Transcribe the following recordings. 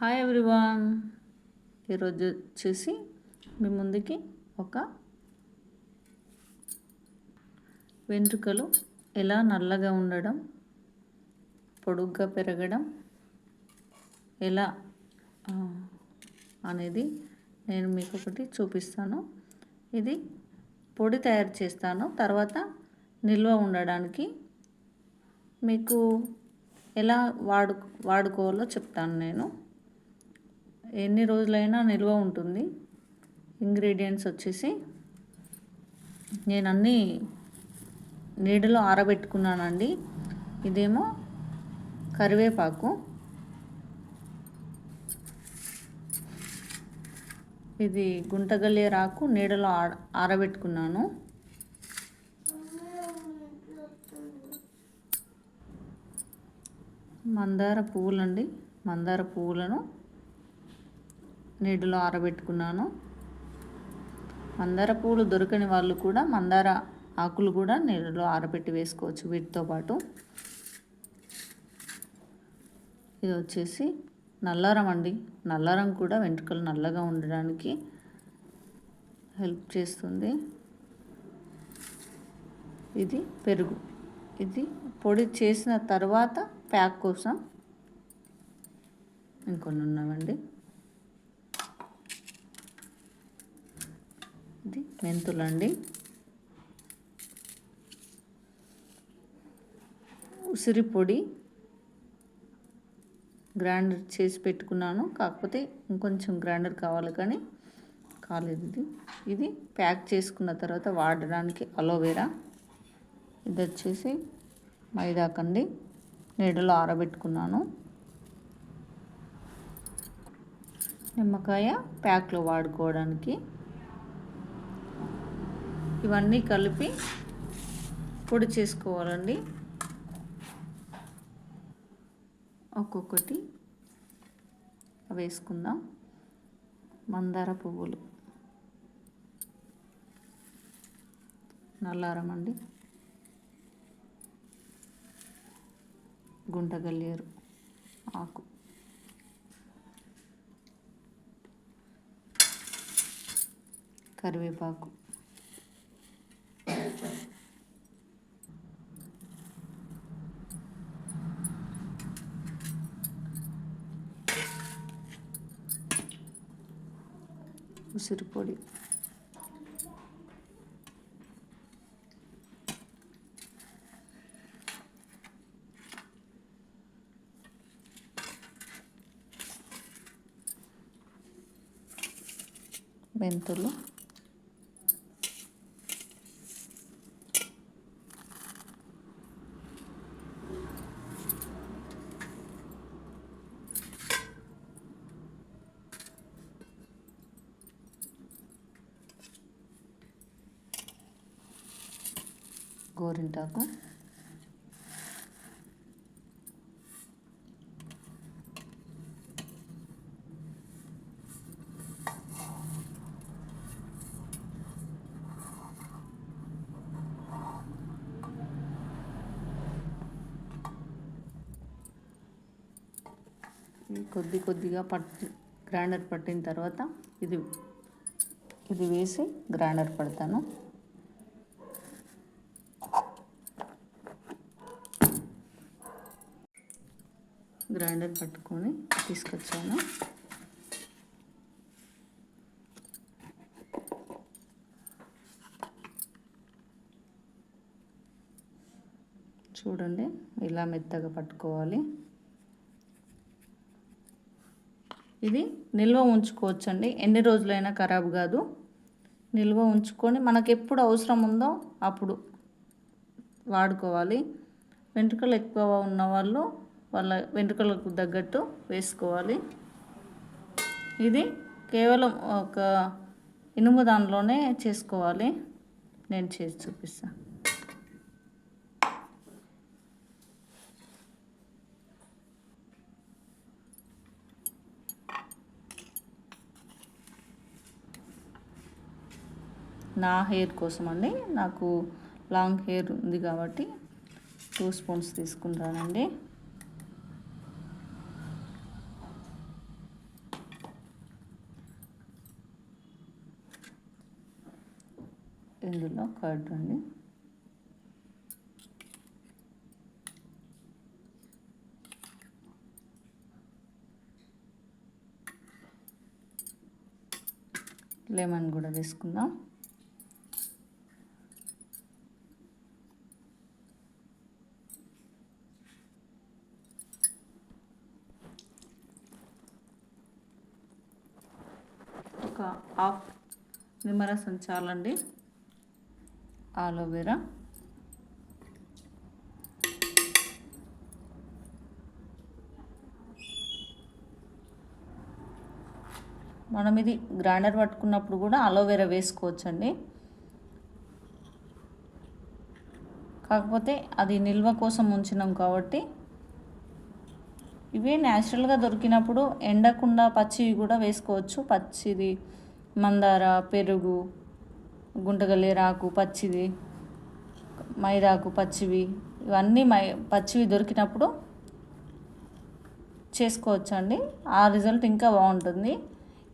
Hi everyone ఈరోజు వచ్చేసి మీ ముందుకి ఒక వెంట్రుకలు ఎలా నల్లగా ఉండడం పొడుగ్గా పెరగడం ఎలా అనేది నేను మీకు ఒకటి చూపిస్తాను. ఇది పొడి తయారు చేస్తాను. తర్వాత నిల్వ ఉండడానికి మీకు ఎలా వాడు వాడుకోవాలో చెప్తాను నేను. ఎన్ని రోజులైనా నిల్వ ఉంటుంది. ఇంగ్రీడియంట్స్ వచ్చేసి నేను అన్నీ నీడలో ఆరబెట్టుకున్నానండి. ఇదేమో కరివేపాకు. ఇది గుంటగల్లే రాకు నీడలో ఆర ఆరబెట్టుకున్నాను. మందార పువ్వులండి. మందార పువ్వులను నీటిలో ఆరబెట్టుకున్నాను. మందార పూలు దొరకని వాళ్ళు కూడా మందార ఆకులు కూడా నీళ్ళలో ఆరబెట్టి వేసుకోవచ్చు వీటితో పాటు. ఇది వచ్చేసి నల్లారం అండి. నల్లారం కూడా వెంట్రుకలు నల్లగా ఉండడానికి హెల్ప్ చేస్తుంది. ఇది పెరుగు. ఇది పొడి చేసిన తర్వాత ప్యాక్ కోసం ఇంకొన్ని ఉన్నామండి ఇది మెంతులండి ఉసిరి పొడి గ్రైండర్ చేసి పెట్టుకున్నాను. కాకపోతే ఇంకొంచెం గ్రైండర్ కావాలి కానీ కాలేదు ఇది. ఇది ప్యాక్ చేసుకున్న తర్వాత వాడడానికి అలోవెరా. ఇది వచ్చేసి మైదాకండి. నీడలో ఆరబెట్టుకున్నాను. నిమ్మకాయ ప్యాక్లో వాడుకోవడానికి ఇవన్నీ కలిపి పొడి చేసుకోవాలండి. ఒక్కొక్కటి వేసుకుందాం. మందార పువ్వులు. నల్లారం అండి గుంటగల్లేరు ఆకు. కరివేపాకు. ఉసిరి పొడి. మెంతులు. గోరింటాకు. కొద్ది కొద్దిగా పట్టి గ్రైండర్ పట్టిన తర్వాత ఇది ఇది వేసి గ్రైండర్ పడతాను. గ్రైండర్ పట్టుకొని తీసుకొచ్చాను. చూడండి ఇలా మెత్తగా పట్టుకోవాలి. ఇది నిల్వ ఉంచుకోవచ్చండి. ఎన్ని రోజులైనా ఖరాబ్ కాదు. నిల్వ ఉంచుకొని మనకు ఎప్పుడు అవసరం ఉందో అప్పుడు వాడుకోవాలి. వెంట్రుకలు ఎక్కువ ఉన్న వాళ్ళు వాళ్ళ వెంట్రుకలకు తగ్గట్టు వేసుకోవాలి. ఇది కేవలం ఒక ఇనుము దానిలోనే చేసుకోవాలి. నేను చేసి చూపిస్తాను నా హెయిర్ కోసం అండి. నాకు లాంగ్ హెయిర్ ఉంది కాబట్టి టూ స్పూన్స్ తీసుకుంటానండి. ఇందులో కర్డ్ లెమన్ కూడా వేసుకుందాం ఒక హాఫ్ నిమ్మరసం చాలండి. ఆలోవెరా మనం ఇది గ్రైండర్ పట్టుకున్నప్పుడు కూడా అలోవెరా వేసుకోవచ్చండి. కాకపోతే అది నిల్వ కోసం ఉంచినాం కాబట్టి ఇవే న్యాచురల్గా దొరికినప్పుడు ఎండకుండా పచ్చివి కూడా వేసుకోవచ్చు. పచ్చిది మందార పెరుగు గుంటగల్లేరాకు పచ్చిది మైదాకు పచ్చివి ఇవన్నీ మై పచ్చివి దొరికినప్పుడు చేసుకోవచ్చండి. ఆ రిజల్ట్ ఇంకా బాగుంటుంది.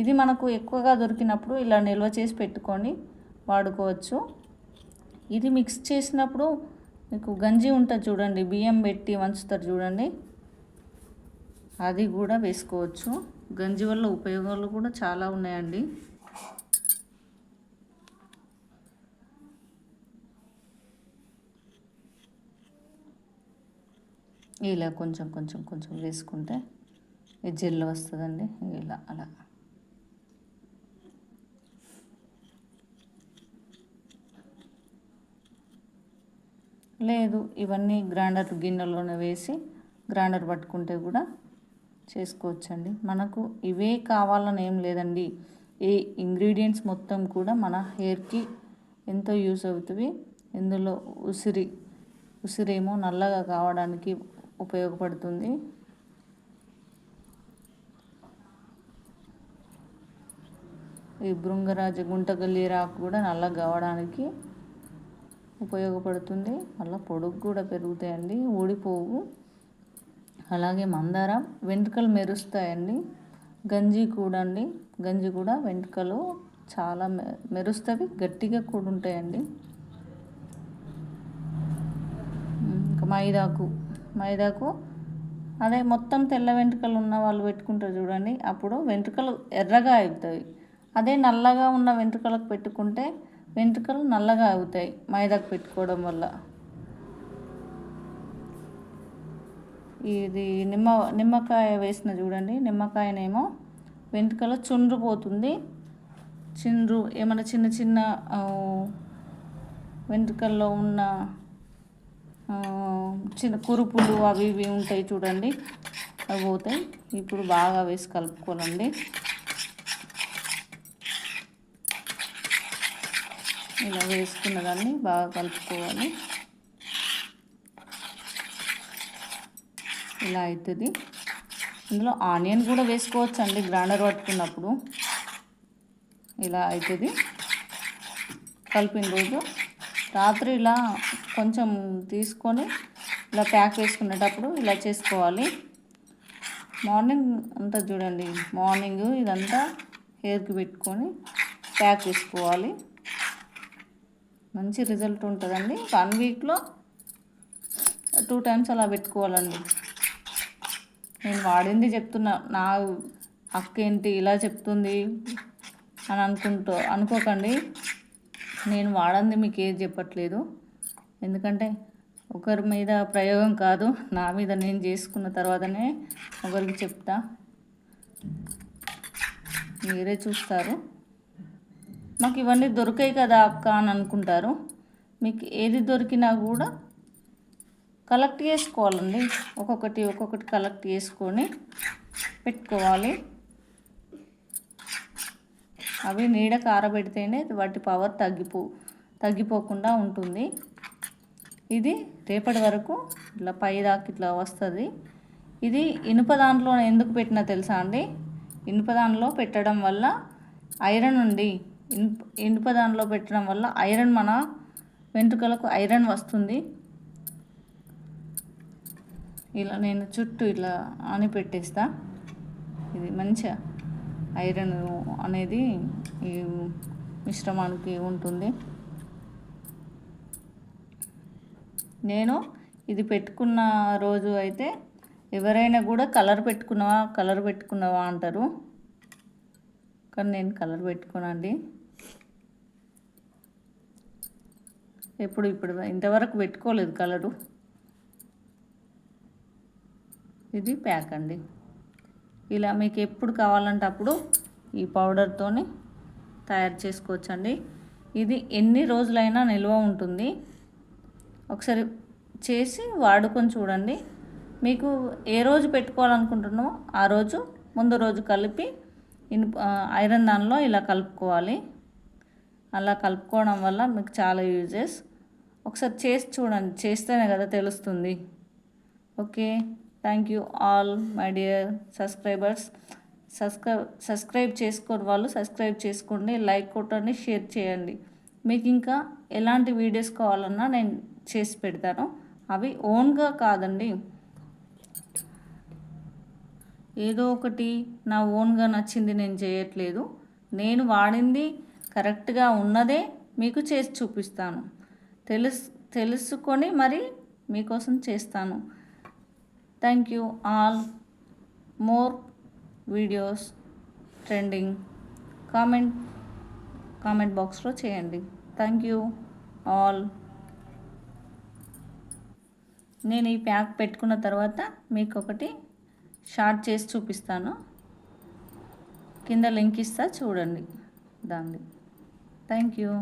ఇది మనకు ఎక్కువగా దొరికినప్పుడు ఇలా నిల్వ చేసి పెట్టుకొని వాడుకోవచ్చు. ఇది మిక్స్ చేసినప్పుడు మీకు గంజి ఉంటుంది చూడండి బియ్యం పెట్టి వంచుతారు చూడండి. అది కూడా వేసుకోవచ్చు. గంజి వల్ల ఉపయోగాలు కూడా చాలా ఉన్నాయండి. ఇలా కొంచెం కొంచెం కొంచెం వేసుకుంటే ఈ జెల్ వస్తుందండి. ఇలా అలా. లేదు ఇవన్నీ గ్రైండర్ గిన్నెలోనే వేసి గ్రైండర్ పట్టుకుంటే కూడా చేసుకోవచ్చండి. మనకు ఇవే కావాలని ఏం లేదండి. ఈ ఇంగ్రీడియంట్స్ మొత్తం కూడా మన హెయిర్కి ఎంతో యూస్ అవుతుంది ఇందులో ఉసిరి ఉసిరేమో నల్లగా కావడానికి ఉపయోగపడుతుంది. ఈ భృంగరాజ గుంటగల్లీరాకు కూడా నల్లగా కావడానికి ఉపయోగపడుతుంది. మళ్ళీ పొడుగు కూడా పెరుగుతాయండి. ఊడిపోవు. అలాగే మందారం వెంట్రుకలు మెరుస్తాయండి. గంజి కూడా అండి. గంజి కూడా వెంట్రుకలు చాలా మె మెరుస్తవి గట్టిగా కూడా ఉంటాయండి. ఇంకా మైదాకు. మైదాకు. అదే మొత్తం తెల్ల వెంట్రుకలు ఉన్న వాళ్ళు పెట్టుకుంటారు చూడండి. అప్పుడు వెంట్రుకలు ఎర్రగా అవుతాయి అదే నల్లగా ఉన్న వెంట్రుకలకు పెట్టుకుంటే వెంట్రుకలు నల్లగా అవుతాయి మైదాకు పెట్టుకోవడం వల్ల. ఇది నిమ్మ నిమ్మకాయ వేసిన చూడండి. నిమ్మకాయనేమో వెంట్రుకలు చుండ్రు పోతుంది. చిండ్రు ఏమైనా చిన్న చిన్న వెంట్రుకల్లో ఉన్న చిన్న కురుపులు అవి ఇవి ఉంటాయి చూడండి. అవి పోతాయి. ఇప్పుడు బాగా వేసి కలుపుకోనండి ఇలా వేసుకున్న దాన్ని బాగా కలుపుకోవాలి. ఇలా అవుతుంది ఇందులో ఆనియన్ కూడా వేసుకోవచ్చు అండి గ్రైండర్ పట్టుకున్నప్పుడు. ఇలా అవుతుంది కలిపిన రోజు రాత్రి ఇలా కొంచెం తీసుకొని ఇలా ప్యాక్ వేసుకునేటప్పుడు ఇలా చేసుకోవాలి. మార్నింగ్ అంతా చూడండి మార్నింగ్ ఇదంతా హెయిర్కి పెట్టుకొని ప్యాక్ వేసుకోవాలి మంచి రిజల్ట్ ఉంటుందండి. వన్ వీక్లో టూ టైమ్స్ అలా పెట్టుకోవాలండి. నేను వాడింది చెప్తున్నా నా అక్క ఏంటి ఇలా చెప్తుంది అని అనుకుంటూ అనుకోకండి. నేను వాడంది మీకు ఏది చెప్పట్లేదు. ఎందుకంటే ఒకరి మీద ప్రయోగం కాదు నా మీద నేను చేసుకున్న తర్వాతనే ఒకరికి చెప్తా. మీరే చూస్తారు. మాకు ఇవన్నీ దొరికాయి కదా అక్క అని అనుకుంటారు. మీకు ఏది దొరికినా కూడా కలెక్ట్ చేసుకోవాలండి. ఒక్కొక్కటి ఒక్కొక్కటి కలెక్ట్ చేసుకొని పెట్టుకోవాలి. అవి నీడ కారబెడితేనే వాటి పవర్ తగ్గిపో తగ్గిపోకుండా ఉంటుంది. ఇది రేపటి వరకు ఇట్లా పై దాకా ఇట్లా వస్తుంది. ఇది ఇనుప దాంట్లో ఎందుకు పెట్టినా తెలుసా అండి? ఇనుప దానిలో పెట్టడం వల్ల ఐరన్ ఉండి ఇనుప ఇనుప దానిలో పెట్టడం వల్ల ఐరన్ మన వెంట్రుకలకు ఐరన్ వస్తుంది. ఇలా నేను చుట్టూ ఇట్లా ఆని పెట్టేస్తా ఇది మంచిగా ఐరన్ అనేది ఈ మిశ్రమానికి ఉంటుంది. నేను ఇది పెట్టుకున్న రోజు అయితే ఎవరైనా కూడా కలర్ పెట్టుకున్నావా కలర్ పెట్టుకున్నావా అంటారు. కానీ నేను కలర్ పెట్టుకోనండి. ఎప్పుడు ఇప్పుడు ఇంతవరకు పెట్టుకోలేదు కలరు. ఇది ప్యాక్ అండి. ఇలా మీకు ఎప్పుడు కావాలంటే అప్పుడు ఈ పౌడర్తోని తయారు చేసుకోవచ్చండి. ఇది ఎన్ని రోజులైనా నిల్వ ఉంటుంది. ఒకసారి చేసి వాడుకొని చూడండి. మీకు ఏ రోజు పెట్టుకోవాలనుకుంటున్నామో ఆ రోజు ముందు రోజు కలిపి ఇనుప ఐరన్ దానిలో ఇలా కలుపుకోవాలి. అలా కలుపుకోవడం వల్ల మీకు చాలా యూజెస్. ఒకసారి చేసి చూడండి. చేస్తేనే కదా తెలుస్తుంది. Okay? Thank you all my dear subscribers subscribe subscribe చేసుకోని వాళ్ళు సబ్స్క్రైబ్ చేసుకోండి లైక్ కొట్టండి షేర్ చేయండి. మీకు ఇంకా ఎలాంటి వీడియోస్ కావాలన్నా నేను చేసి పెడతాను. అవి ఓన్గా కాదండి. ఏదో ఒకటి నా ఓన్గా నచ్చింది నేను చేయట్లేదు. నేను వాడింది కరెక్ట్గా ఉన్నదే మీకు చేసి చూపిస్తాను. తెలుసు తెలుసుకొని మరి మీకోసం చేస్తాను. Thank you all more videos trending comment comment బాక్స్లో చేయండి. థ్యాంక్ యూ ఆల్ నేను ఈ ప్యాక్ పెట్టుకున్న తర్వాత మీకు ఒకటి షార్ట్ చేసి చూపిస్తాను. కింద లింక్ ఇస్తా చూడండి దాన్ని. Thank you